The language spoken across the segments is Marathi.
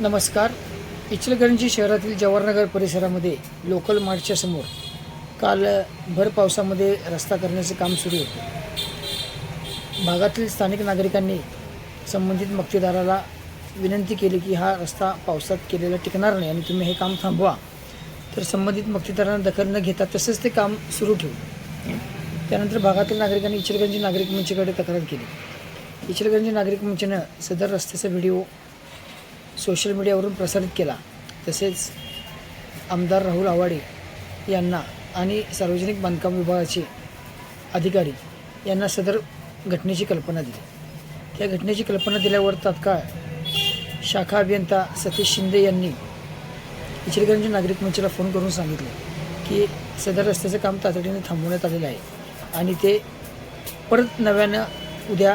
नमस्कार. इचलकरंजी शहरातील जवाहरनगर परिसरामध्ये लोकल मार्टच्या समोर काल भर पावसामध्ये रस्ता करण्याचे काम सुरू होते. भागातील स्थानिक नागरिकांनी संबंधित मक्तेदाराला विनंती केली की हा रस्ता पावसात केलेला टिकणार नाही आणि तुम्ही हे काम थांबवा. तर संबंधित मक्तेदारांना दखल न घेता तसंच ते काम सुरू ठेवू त्यानंतर भागातील नागरिकांनी इचलकरंजी नागरिक मंचकडे तक्रार केली. इचलकरंजी नागरिक मंचनं सदर रस्त्याचा व्हिडिओ सोशल मीडियावरून प्रसारित केला. तसेच आमदार राहुल आवाडे यांना आणि सार्वजनिक बांधकाम विभागाचे अधिकारी यांना सदर घटनेची कल्पना दिली. त्या घटनेची कल्पना दिल्यावर तात्काळ शाखा अभियंता सतीश शिंदे यांनी इचलकरंजी नागरिक मंचाला फोन करून सांगितले की सदर रस्त्याचं काम तातडीने थांबवण्यात आलेलं आहे आणि ते परत नव्यानं उद्या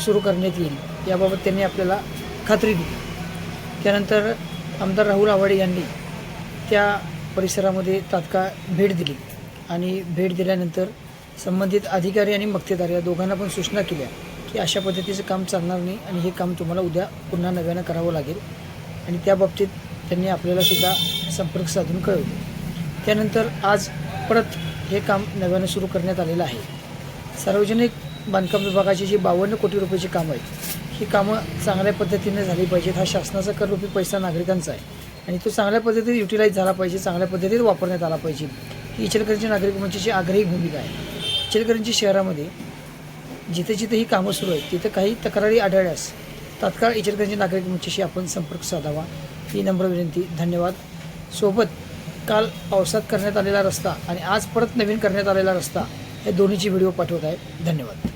सुरू करण्यात येईल याबाबत त्यांनी आपल्याला खात्री दिली. त्यानंतर आमदार राहुल आवाडे यांनी त्या परिसरामध्ये तात्काळ भेट दिली. आणि भेट दिल्यानंतर संबंधित अधिकारी आणि मक्तेदार या दोघांना पण सूचना केल्या की अशा पद्धतीचं काम चालणार नाही आणि हे काम तुम्हाला उद्या पुन्हा नव्यानं करावं लागेल. आणि त्या बाबतीत त्यांनी आपल्यालासुद्धा संपर्क साधून कळवले. त्यानंतर आज परत हे काम नव्यानं सुरू करण्यात आलेलं आहे. सार्वजनिक बांधकाम विभागाची जी बावन्न कोटी रुपयाची कामं आहेत ही कामं चांगल्या पद्धतीने झाली पाहिजेत. हा शासनाचा कररूपी पैसा नागरिकांचा आहे. आणि तो चांगल्या पद्धतीने युटिलाइज झाला पाहिजे चांगल्या पद्धतीत वापरण्यात आला पाहिजे. ही इचलकरंजी नागरिक मंचाची आग्रही भूमिका आहे. इचलकरंजी शहरामध्ये जिथे जिथे ही कामं सुरू आहेत तिथे काही तक्रारी आढळल्यास तात्काळ इचलकरंजी नागरिक मंचाशी आपण संपर्क साधावा. ही नम्र विनंती. धन्यवाद. सोबत काल पावसात करण्यात आलेला रस्ता आणि आज परत नवीन करण्यात आलेला रस्ता हे दोन्हीची व्हिडिओ पाठवत आहे. धन्यवाद.